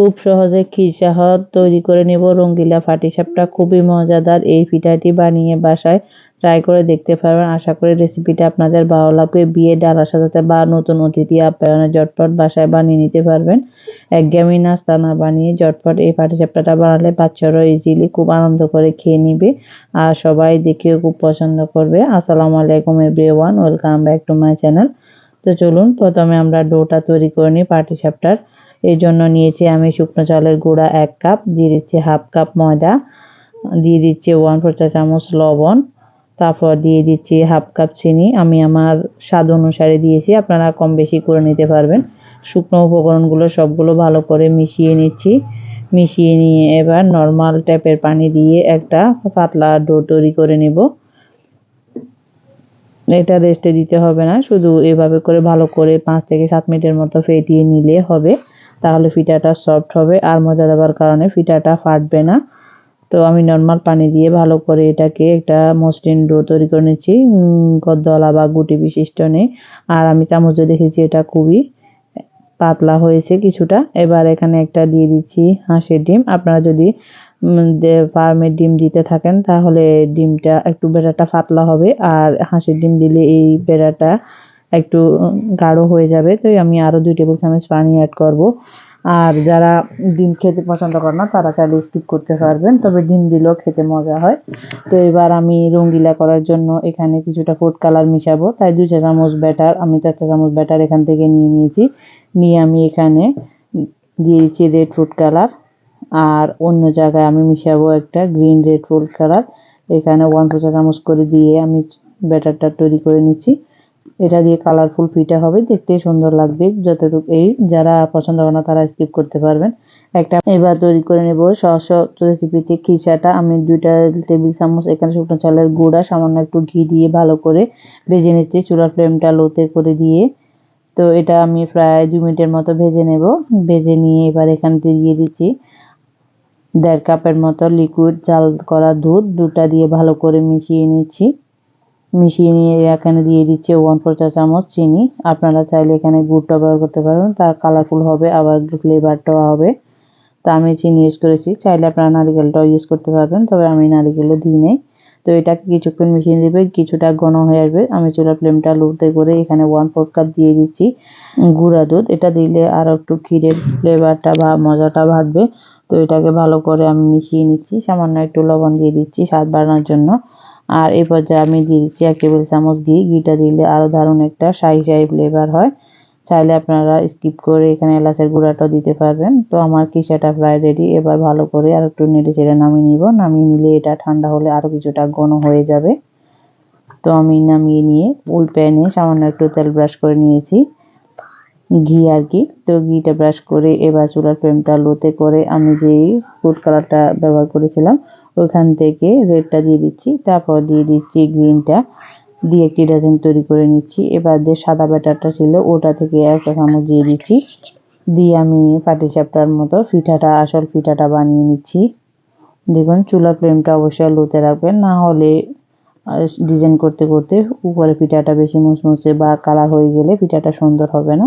খুব সহজে খিরসাহ তৈরি করে নেব। রঙ্গিলা ফাটিসাপটা খুবই মজাদার। এই পিঠাটি বানিয়ে বাসায় ট্রাই করে দেখতে পারবেন। আশা করি রেসিপিটা আপনাদের ভালো লাগবে। বিয়ে ডালা সাজাতে বা নতুন অতিথি আপ্যায়নে জটপট বাসায় বানিয়ে নিতে পারবেন। একঘেয়েমি নাস্তা না বানিয়ে জটপট এই পাটিসাপটাটা বানালে বাচ্চারা ইজিলি খুব আনন্দ করে খেয়ে নিবে আর সবাই দেখেও খুব পছন্দ করবে। আসসালামু আলাইকুম everyone welcome back to my channel তো চলুন, প্রথমে আমরা ডোটা তৈরি করে নিই পাটিসাপটার এই জন্য নিয়েছি আমি শুকনো চালের গুঁড়া এক কাপ, দিয়ে দিচ্ছি হাফ কাপ ময়দা, দিয়ে দিচ্ছি ওয়ান ফোর চা চামচ লবণ, তারপর দিয়ে দিচ্ছি হাফ কাপ চিনি। আমি আমার স্বাদ অনুসারে দিয়েছি, আপনারা কম বেশি করে নিতে পারবেন। শুকনো উপকরণগুলো সবগুলো ভালো করে মিশিয়ে নিচ্ছি। মিশিয়ে নিয়ে এবার নর্মাল ট্যাপের পানি দিয়ে একটা পাতলা ডো তৈরি করে নেব। এটা রেস্টে দিতে হবে না, শুধু এভাবে করে ভালো করে পাঁচ থেকে সাত মিনিটের মতো ফেটিয়ে নিলে হবে। তাহলে ফিটাটা সফট হবে আর মজা দেওয়ার কারণে ফিটাটা ফাটবে না। তো আমি নর্মাল পানি দিয়ে ভালো করে এটাকে একটা মসৃণ ডো তৈরি করে নিচ্ছি গদ্দলা বা গুটি বিশিষ্ট নেই। আর আমি চামচে দেখেছি এটা খুবই পাতলা হয়েছে কিছুটা। এবার এখানে একটা দিয়ে দিচ্ছি হাঁসের ডিম। আপনারা যদি ফার্মের ডিম দিতে থাকেন, তাহলে ডিমটা একটু বেড়াটা পাতলা হবে। আর হাঁসের ডিম দিলে এই বেড়াটা একটু গাঢ় হয়ে যাবে, তো আমি আরও দুই টেবিল চামচ পানি অ্যাড করব। আর যারা ডিম খেতে পছন্দ করে না, তারা চাইলে স্কিপ করতে পারবেন, তবে ডিম দিলেও খেতে মজা হয়। তো এবার আমি রঙ্গিলা করার জন্য এখানে কিছুটা ফুড কালার মিশাবো, তাই দুই চা চামচ ব্যাটার আমি চার চা চামচ ব্যাটার এখান থেকে নিয়ে নিয়েছি। নিয়ে আমি এখানে দিয়েছি রেড ফুড কালার আর অন্য জায়গায় আমি মিশাবো একটা গ্রিন রেড ফুড কালার এখানে ওয়ান টু চা চামচ করে দিয়ে আমি ব্যাটারটা তৈরি করে নিচ্ছি। এটা দিয়ে কালারফুল পিঠা হবে, দেখতে সুন্দর লাগবে, যতটুকু এই যারা পছন্দ করে না, তারা স্কিপ করতে পারবেন। একটা এবার তৈরি করে নেব সহজ রেসিপিতে খিচাটা। আমি দুইটা টেবিল চামচ, এখানে শুকনো চালের গুঁড়া, সামান্য একটু ঘি দিয়ে ভালো করে ভেজে নিচ্ছি, চুলার ফ্লেমটা লোতে করে দিয়ে। তো এটা আমি প্রায় দু মিনিটের মতো ভেজে নেব। ভেজে নিয়ে এবার এখান দিয়ে দিচ্ছি দেড় কাপের মতো লিকুইড চাল করা দুধ দুটা দিয়ে ভালো করে মিশিয়ে নিচ্ছি। মিশিয়ে নিয়ে এখানে দিয়ে দিচ্ছে ওয়ান ফোর চা চামচ চিনি। আপনারা চাইলে এখানে গুড়টা ব্যবহার করতে পারবেন তার কালারফুল হবে, আবার ফ্লেভারটাও হবে। তা আমি চিনি ইউজ করেছি। চাইলে আপনারা নারিকেলটাও ইউজ করতে পারবেন, তবে আমি নারিকেলও দিই নেই। তো এটাকে কিছুক্ষণ মিশিয়ে দেবে কিছুটা ঘন হয়ে আসবে। আমি চুলার ফ্লেমটা লুতে করে এখানে ওয়ান ফোর কাপ দিয়ে দিচ্ছি গুঁড়া দুধ। এটা দিলে আরও একটু ক্ষীরের ফ্লেভারটা বা মজাটা বাড়বে। তো এটাকে ভালো করে আমি মিশিয়ে নিচ্ছি। সামান্য একটু লবণ দিয়ে দিচ্ছি স্বাদ বাড়ানোর জন্য। আর এই পর্যায়ে আমি দিয়ে দিচ্ছি এক টেবিল চামচ ঘি। ঘিটা দিলে আরও দারুণ একটা শাহি শাহি ফ্লেভার হয়। চাইলে আপনারা স্কিপ করে এখানে এলাচের গুঁড়াটাও দিতে পারবেন। তো আমার কিসাটা প্রায় রেডি এবার ভালো করে আর একটু নেড়ে চেড়ে নামিয়ে নিব। নামিয়ে নিলে এটা ঠান্ডা হলে আরও কিছুটা ঘন হয়ে যাবে। তো আমি নামিয়ে নিয়ে ওই প্যানে সামান্য একটু তেল ব্রাশ করে নিয়েছি। ঘি আর কি। তো ঘিটা ব্রাশ করে এবার চুলার ফ্লেমটা লোতে করে আমি যেই ফুড কালারটা ব্যবহার করেছিলাম ওইখান থেকে রেডটা দিয়ে দিচ্ছি, তারপর দিয়ে দিচ্ছি গ্রিনটা, দিয়ে একটি ডাজন তৈরি করে নিচ্ছি। এবার যে সাদা ব্যাটারটা ছিল ওটা থেকে একটা চামচ দিয়ে দিচ্ছি। দিয়ে আমি পাটি চাপটার মতো পিঠাটা, আসল পিঠাটা বানিয়ে নিচ্ছি। দেখুন, চুলার ফ্লেমটা অবশ্যই লোতে রাখবেন, না হলে ডিজাইন করতে করতে উপরে পিঠাটা বেশি মুচমুচে বা কালার হয়ে গেলে পিঠাটা সুন্দর হবে না।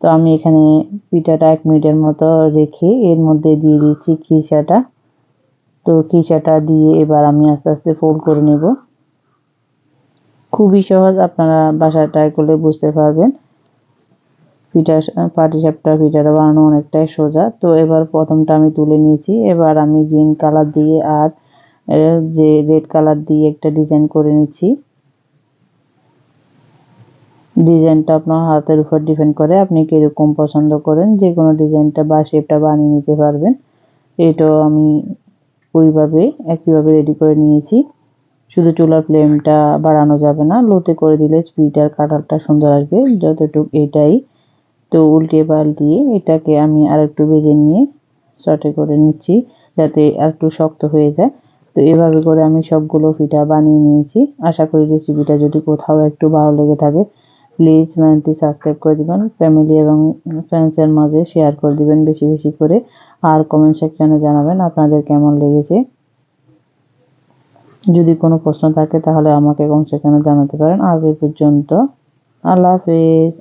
তো আমি এখানে পিঠাটা এক মিনিটের মতো রেখে এর মধ্যে দিয়ে দিচ্ছি খিসাটা তো খিসাটা দিয়ে এবার আমি আস্তে আস্তে ফোল্ড করে নেব। খুবই সহজ, আপনারা বাসায় ট্রাই করলে বুঝতে পারবেন। পিঠা পাটিসাপটা পিঠাটা বানানো অনেকটাই সোজা। তো এবার প্রথমটা আমি তুলে নিয়েছি। এবার আমি গ্রিন কালার দিয়ে আর যে রেড কালার দিয়ে একটা ডিজাইন করে নিচ্ছি। ডিজাইনটা আপনার হাতের উপর ডিপেন্ড করে। আপনি কীরকম পছন্দ করেন যে কোনো ডিজাইনটা বা শেপটা বানিয়ে নিতে পারবেন। এটাও আমি ওইভাবে একইভাবে রেডি করে নিয়েছি। শুধু চুলার ফ্লেমটা বাড়ানো যাবে না, লোতে করে দিলে স্পিডার কাটারটা সুন্দর আসবে, যতটুকু এটাই। তো উল্টে পাল্টিয়ে এটাকে আমি আর একটু ভেজে নিয়ে সটে করে নিচ্ছি, যাতে একটু শক্ত হয়ে যায়। তো এভাবে করে আমি সবগুলো পিঠা বানিয়ে নিয়েছি। আশা করি রেসিপিটা যদি কোথাও একটু ভালো লেগে থাকে প্লিজ চ্যানেলটি সাবস্ক্রাইব করে দিবেন ফ্যামিলি এবং ফ্রেন্ডসের মাঝে শেয়ার করে দিবেন বেশি বেশি করে, আর কমেন্ট সেকশনে জানাবেন আপনাদের কেমন লেগেছে। যদি কোনো প্রশ্ন থাকে তাহলে আমাকে কমেন্ট সেকশনে জানাতে পারেন। আজ এই পর্যন্ত, আল্লাহ হাফেজ।